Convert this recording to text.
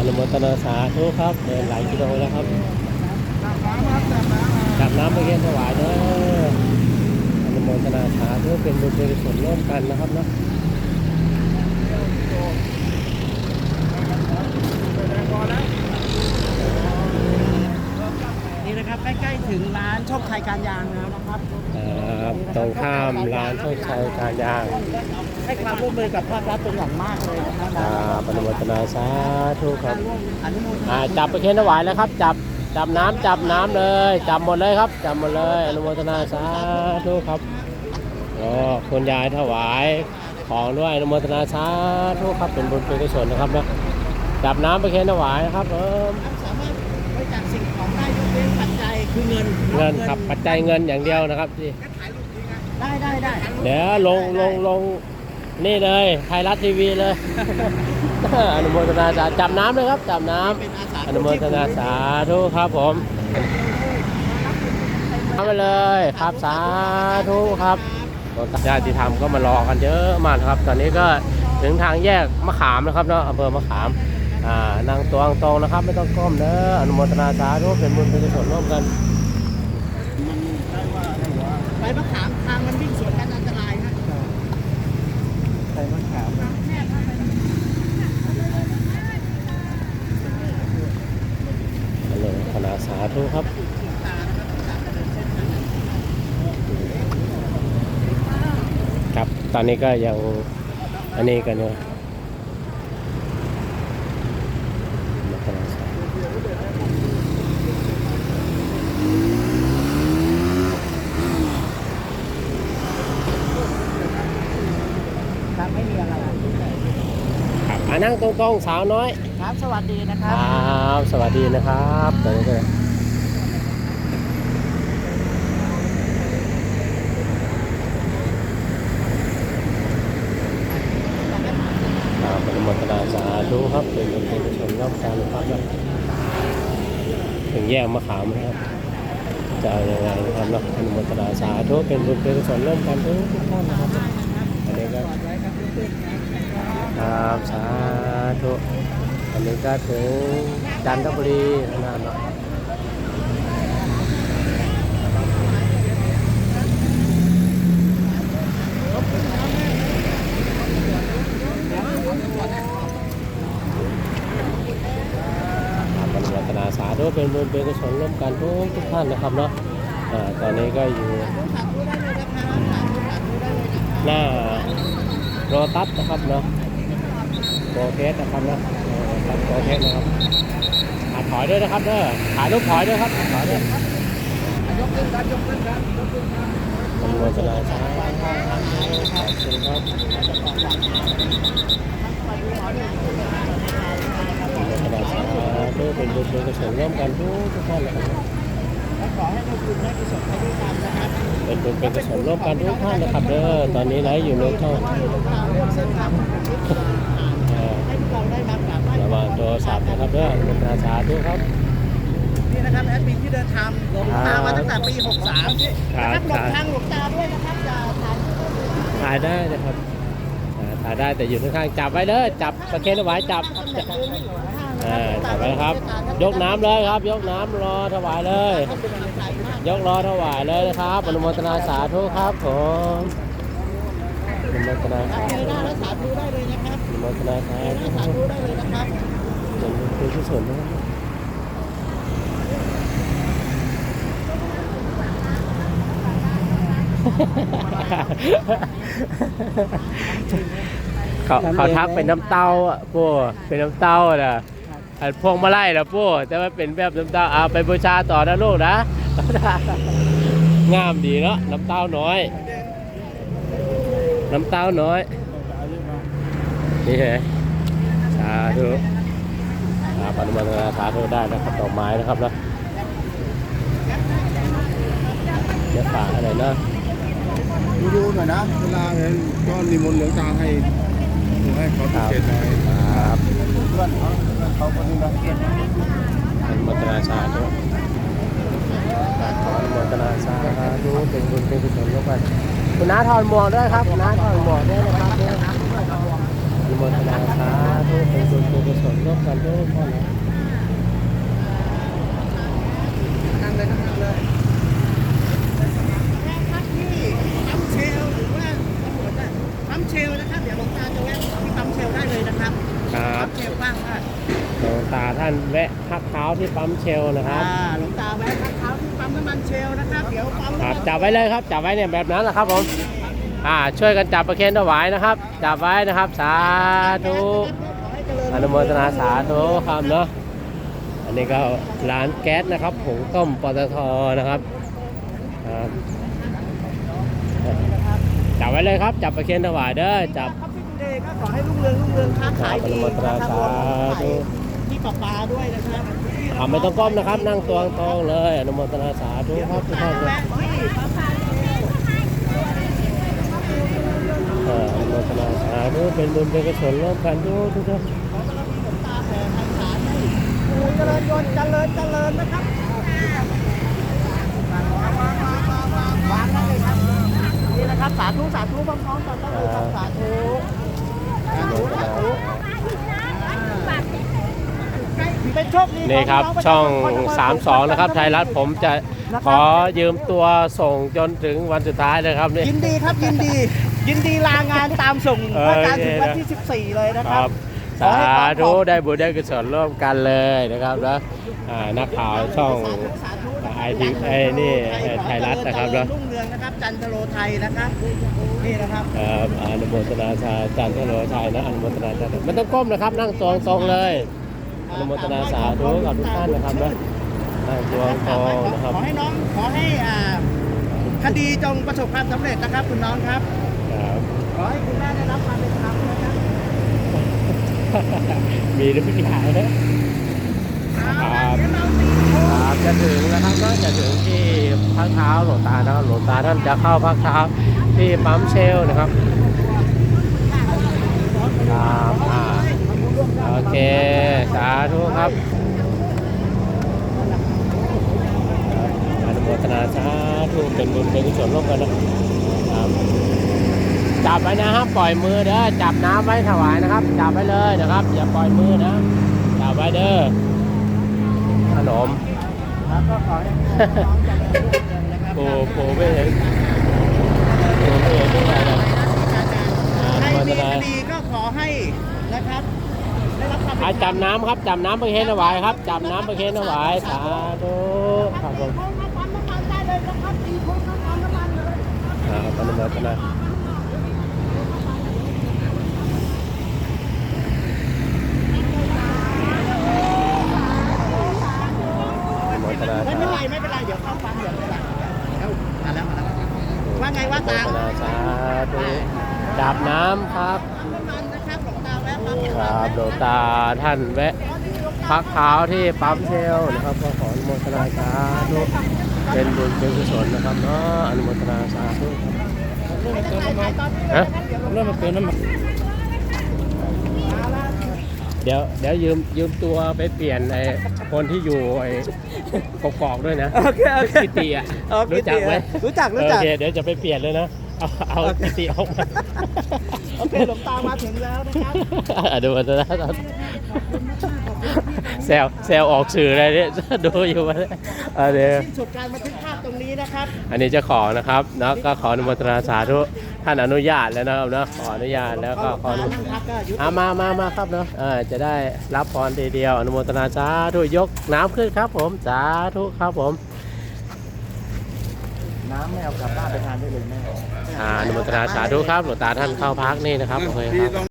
อนุโมทนาสาธุครับเดินหลายกิโลแล้วครับจับน้ำไปเย็นถวายเด้ออนุโมทนาสาธุเป็นบุญเป็นกุศลร่วมกันนะครับเนาะนี่นะครับใกล้ๆถึงร้านโชคชัยการยางแล้วนะครับ ครับตรงข้ามร้านโชคชัยการยาง ให้ความร่วมมือกับภาครัฐเป็นอย่างมากเลยนะครับครับอนุโมทนาสาธุครับอนุโมทอ่านาจับไปเคนถวายแล้วครับ จับจับน้ำจับน้ำเลย จับหมดเลยครับ จับหมดเลยอนุโมทนาสาธุครับก็คุณยายถวายของด้วยอนุโมทนาสาธุครับเป็นบุญเป็นกุศลนะครับนะจับน้ำไปเคนถวายนะครับเออสามารถบริจาคสิ่งของได้ยกเว้นปัจจัยคือเงินเงินครับปัจจัยเงินอย่างเดียวนะครับที่ ได้ได้ได้ เดี๋ยวลงลงลง นี่เลยไทยรัฐทีวีเลย อนุโมทนาสาจับน้ำเลยครับจับน้ำเป็นอาสาอนุโมทนาสาธุครับผมทำไปเลยครับสาธุครับญาติธรรมก็มารอกันเยอะมากครับ ตอนนี้ก็ถึงทางแยกมะขามนะครับเนาะอำเภอมะขามอ่านางตวงตรงนะครับ ไม่ต้องก้มเด้ออนุโมทนาสาธุเป็นบุญเป็นกุศลร่วมกันไปมะขามทางมันวิ่งสวนกันอันตรายนะ ส่มะขามอนุโมทนาสาธุครับครับ ตอนนี้ก็ยังอันนี้กันอยู่อนุโมทนาสาธุ ครับไม่มีอะไร ครับอ่า นั่งตรงๆสาวน้อย ครับสวัสดีนะคครับ รับ สวัสดีนะครับตอนนี้ก็ครับอนุโมทนาสาธุครับเป็นบุญเป็นกุศลร่วมกันครับถึงแยกมะขามนะครับ จะเอายังไงนะครับเนาะอนุโมทนาสาธุเป็นบุญเป็นกุศลร่วมกันทุกท่านนะครับอันนี้ก็ครับ สาธุอันนี้ก็ถึงจันทบุรีนะเนาะครับอนุโมทนาสาธุเป็นบุญเป็นกุศลร่วมกันทุกทุกท่านนะครับเนาะอ่าตอนนี้ก็อยู่หน้าโรตัสนะครับเนาะ โปรเทสนะครับนะเออครับโปรเทสนะครับอ่าถอยด้วยนะครับเด้อถ่ายรูปถอยด้วยครับถอยด้วยยกขึ้นครับยกขึ้นครับยกขึ้นครับอนุโมทนาสาธุขอบคุณครับอนุโมทนาสาธุเป็นบุญเป็นกุศลร่วมกันทุกท่านนะครับและขอให้ทุกคุณได้ประสบไปด้วยกันนะครับเป็นบุญเป็นกุศลร่วมกันทุกท่านนะครับเด้อตอนนี้ไลฟ์อยู่ในช่อง ด้ออนุโมทนาสาธุครับ นี่นะครับแอดมินที่เดินทางหลงทางมาตั้งแต่ปี 63ครับนะครับหลงทางหลงตาด้วยนะครับจะถ่ายรูปถ่ายได้นะครับอ่าถ่ายได้แต่อยู่ข้างๆจับไว้เลยจับตะเคียนเอาไว้จับแต่เดินไม่หลงทางอ่าจับไว้ครับ ยกน้ำเลยครับ ยกน้ำรอถวายเลย ท่านเป็นอะไรถ่ายมาก ยกรอถวายเลยนะครับอนุโมทนาสาธุครับผมอนุโมทนาสาเงธุยหน้าแล้วสาธุได้เลยนะครับอนุโมทนาสาเงยหธุน้าสาธุได้เลยนะครับ เป็นเป็นที่สุดนะครับเขาเขาทักเป็นน้ำเต้าอะปูเป็นน้ำเต้าน่ะอันพวงมาไล่ละปูแต่ว่าเป็นแบบน้ำเต้าเอาไปบูชาต่อนะลูกนะ งามดีเนาะน้ำเต้าน้อย น้ำเต้าน้อย นี่เหรอสาธุ ครับอนุโมทนาสาธุได้นะครับดอกไม้นะครับนะเดี๋ยวฝากอะไรนะดูดูหน่อยนะเวลาเห็นก็นิมนต์หลวงตาให้ให้เขาครับเสร็จหน่อยครับเพื่อนเขาเขาคนนี้นะอนุโมทนาสาธุขออนุโมทนาสาธุเป็นบุญเป็นกุศลร่วมกันคุณน้าถอนหมวกด้วยครับคุณน้าถอนหมวกด้วยนะครับ นุโมทนาสาธุเป็นบุญเป็นกุศลร่วมกันทุกคนนะนั่งเลยนั่งเลยแวะพักที่ปั๊มเชลหรือว่าตำรวจน่ะปั๊มเชลนะครับเดี๋ยวหลวงตาจะแวะที่ปั๊มเชลได้เลยนะครับครับปั๊มเชลกว้างมากหลวงตาท่านแวะพักเท้าที่ปั๊มเชลนะครับอ่าหลวงตาแวะพักเท้าที่ปั๊มน้ำมันเชลนะครับเดี๋ยวปั๊มคน้ำรับมันจับไว้เลยครับจับไว้เนี่ยแบบนั้นแหละครับผม อ่าช่วยกันจับประเคนถวายนะครับ จับไว้นะครับ สาธุขอให้เจริญอนุโมทนาสาธุครับเนาะอันนี้ก็ร้านแก๊สนะครับผงต้มปตทนะครับครับจับไว้เลยครับ จับประเคนถวายเด้อจับครับพี่ดูเดย์ก็ขอให้รุ่งเรืองรุ่งเรืองค้าขายครับดีอนุโมทนานะครับสาธุที่ปลาปลาด้วยนะครับอ่าไม่ต้องก้มนะครับ นั่งตัวตรงๆเลย อนุโมทนาสาธุครับทุกท่านเลย แวะที่ปั๊มเชล เอ่ออนุโม ทนาสาธุเป็นบุญเป็นกุศลร่วมกันทุกทุกท่านขอบารมีหลวงตาแผ่ทางสาให้โอ้เจริญยนต์เจริญเจริญนะครับวางได้เลยครับนี่นะครับสาธุสาธุพร้อมๆกันได้เลยครับสาธุสาธุสาธุนี่ครับช่องน้ประชาชน32 นะครับไทยรัฐผมจะขอยืมตัวส่งจนถึงวันสุดท้ายเลยครับนี่ยินดีครับยินดี ยินดีลางานตามส่งเออพระอาจารย์ถึงวันที่ 14 เลยนะคครัรับบขอสาให้ความธุได้บุญได้กุศลร่วมกันเลยนะครับแล้วอ่านักข่าวช่องสาธุสาธุไอทีไอ้นี่ไทยรัฐนะครับเจเนอะ รุ่งเรืองนะครับจันทโรไทยนะครับนี่นะครับเอ่ออนุโมทนาสาจันทโลชัยนะอนุโมทนาสาธุไม่ต้องก้มนะครับนั่งตรงตรงๆเลยอนุโมทนาสาธุกับทุกท่านนะครับนะนั่งตัวตรงนะครับขอให้น้องขอให้อ่าคดีจงประสบความสำเร็จนะครับคุณน้องครับครับข อให้คุณแม่ได้รับความเป็นธรรมนะครับมีทุกอย่างนะเอาครัละบเดี๋ยวเราตีโค้งครับจะถึงนะครับก็จะถึงที่พักเท้าหลวงตานะครับหลวงตาท่านจะเข้าพักเท้าที่ปั๊มเชลนะครับครับอ่าโอเคสาธุครับอนุโมทนาสาธุเป็นบุญเป็นกุศลร่วมกันนะครับจับไว้นะห้าม ปล่อยมือเด้อจับน้ำไว้ถวายนะครับ จับไว้เลยนะครับ อย่าปล่อยมือนะจับไว้เด้อขนมครับก็ขอให้น้องเจริญรุ่งเรืองนะครับปูปูไม่เห็นปูไม่เห็นด้วยอะไรใครมีคดีก็ขอให้นะครับได้รับความเป็นธรอะรมจับน้ำครับจับน้ำประเคนถวายครับจับน้ำประเคนถวายสาธุครับผมค้งมาปั๊มน้ำมันได้เลยนะครับค้งมาปั๊มน้ำมันเลยอ่าอนุโมทนา อนุโมทนาไม่เป็นไรไม่เป็นไรเดี๋ยวเข้าปั๊มเดี๋ยวไม่เป็นไรเอ้ามาแล้วมาแล้วว่าไงว่าตาอนุโมทนาสาธุจับน้ำครับน้ำครับหลวงตาแวะปั๊มครับหลวงตาท่านแวะพักเท้าที่ปั๊มเชลนะครับก็ขออนุโมทนาสาธุเป็นบุญเป็นกุศลนะครับเนาะอนุโมทนาสาธุฮะเริ่มมาเติมน้ำมัน เดี๋ยวเดี๋ยวยืมยืมตัวไปเปลี่ยนไอ้คนที่อยู่ไอ้กกอกด้วยนะโอเคโอเคกิติอะอ๋อรู้จักไหมรู้จักรู้จักโอเคเดี๋ยวจะไปเปลี่ยนเลยนะ เอาเอากิติออกมาโอเคหลวงตามาถึงแล้วนะครับอนุโมทนาสาธุแซวแซวออกสื่ออะไรเนี่ยดูอยู่มาเนี่ยอะเดี๋ยวสิ้นสุดการบันทึกภาพตรงนี้นะครับ อันนี้เจ้าของนะครับนะก็ขออนุโมทนาสาธุ ท่านอนุญาตแล้วนะครับนะขออนุญาตแล้วก็ขออนุนั่งพักก็ยุติอามามามาครับเนาะเออจะได้รับพรทีเดียวอนุโมทนาสาธุยกน้ำขึ้นครับ ผมสาธุครับผม น้ำไม่เอากลับบ้านไปทานได้เลยแม่อ่าอนุโมทนาสาธุครับหลวงตาท่านเข้าพักนี่นะครับโอเคครับ